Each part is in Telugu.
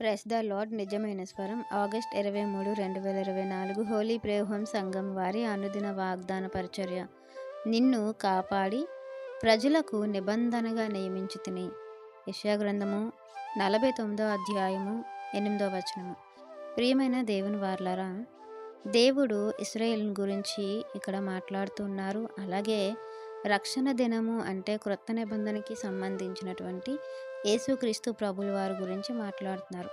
ప్రెస్ ద లార్డ్ నిజమైన స్వరం. ఆగస్ట్ ఇరవై మూడు రెండు వేల ఇరవై నాలుగు హోలీ ప్రేహం సంఘం వారి అనుదిన వాగ్దాన పరిచర్య. నిన్ను కాపాడి ప్రజలకు నిబంధనగా నియమించి తిని. యశాగ్రంథము నలభై తొమ్మిదో అధ్యాయము ఎనిమిదో వచనము. ప్రియమైన దేవుని వార్లరా దేవుడు ఇస్రాయేల్ గురించి ఇక్కడ మాట్లాడుతున్నారు. అలాగే రక్షణ దినము అంటే క్రొత్త నిబంధనకి సంబంధించినటువంటి యేసుక్రీస్తు ప్రభుల వారి గురించి మాట్లాడుతున్నారు.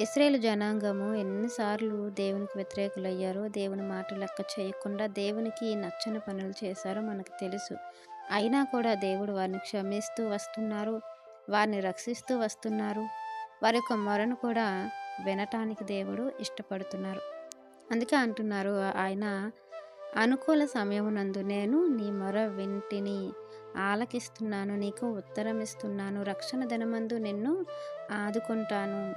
ఇస్రాయేల్ జనాంగము ఎన్నిసార్లు దేవునికి వ్యతిరేకులయ్యారో దేవుని మాట లెక్క చేయకుండా దేవునికి నచ్చని పనులు చేశారో మనకు తెలుసు. అయినా కూడా దేవుడు వారిని క్షమిస్తూ వస్తున్నారు వారిని రక్షిస్తూ వస్తున్నారు. వారి యొక్క మొరను కూడా వినటానికి దేవుడు ఇష్టపడుతున్నారు. అందుకే అంటున్నారు ఆయన అనుకూల సమయమునందు నేను నీ మొర వింటిని. ఆలకిస్తున్నాను నీకు ఉత్తరం ఇస్తున్నాను రక్షణ ధనమందు నిన్ను ఆదుకుంటాను.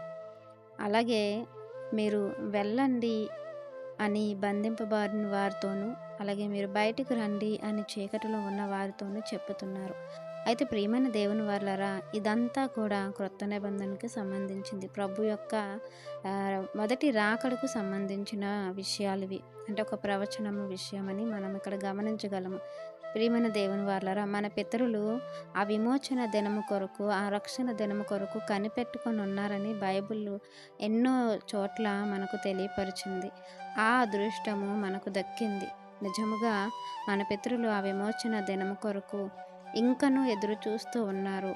అలాగే మీరు వెళ్ళండి అని బంధింపబడిన వారితోనూ అలాగే మీరు బయటకు రండి అని చీకటిలో ఉన్న వారితోనూ చెప్పుతున్నారు అయితే ప్రియమైన దేవుని వాళ్ళరా ఇదంతా కూడా క్రొత్త నిబంధనకి సంబంధించింది. ప్రభు యొక్క మొదటి రాకడకు సంబంధించిన విషయాలు ఇవి. అంటే ఒక ప్రవచనము విషయమని మనం ఇక్కడ గమనించగలము. ప్రియమైన దేవుని వాళ్ళరా మన పితరులు ఆ విమోచన దినము కొరకు ఆ రక్షణ దినము కొరకు కనిపెట్టుకొని ఉన్నారని బైబిల్ ఎన్నో చోట్ల మనకు తెలియపరిచింది. ఆ అదృష్టము మనకు దక్కింది. నిజముగా మన పితరులు ఆ విమోచన దినము కొరకు ఇంకనూ ఎదురు చూస్తూ ఉన్నారు.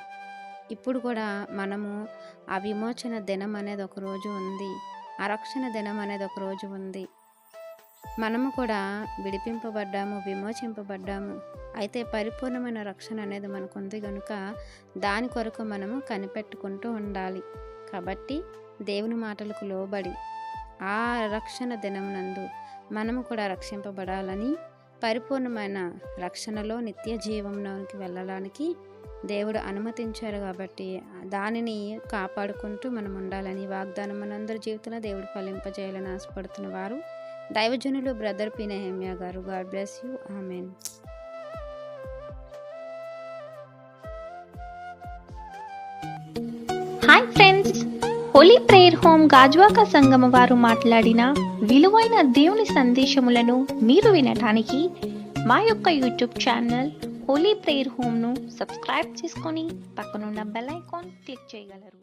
ఇప్పుడు కూడా మనము ఆ విమోచన దినం అనేది ఒక రోజు ఉంది. ఆ రక్షణ దినం అనేది ఒక రోజు ఉంది. మనము కూడా విడిపింపబడ్డాము విమోచింపబడ్డాము. అయితే పరిపూర్ణమైన రక్షణ అనేది మనకు ఉంది కనుక దాని కొరకు మనము కనిపెట్టుకుంటూ ఉండాలి. కాబట్టి దేవుని మాటలకు లోబడి ఆ రక్షణ దినం నందు మనము కూడా రక్షింపబడాలని పరిపూర్ణమైన రక్షణలో నిత్య జీవంలోనికి వెళ్ళడానికి దేవుడు అనుమతించారు కాబట్టి దానిని కాపాడుకుంటూ మనం ఉండాలని వాగ్దానం మనందరి జీవితంలో దేవుడు ఫలింపజేయాలని ఆశపడుతున్న వారు దైవజనులు బ్రదర్ పి నెహమ్యా గారు. God bless you. Amen. Hi friends. Holy prayer home Gajuwaka సంగమ వారు మాట్లాడిన విలువైన దేవుని సందేశములను మీరు వినటానికి మా యొక్క యూట్యూబ్ ఛానల్ హోలీ ప్రేయర్ హోమ్ను సబ్స్క్రైబ్ చేసుకొని పక్కనున్న బెల్ ఐకాన్ క్లిక్ చేయగలరు.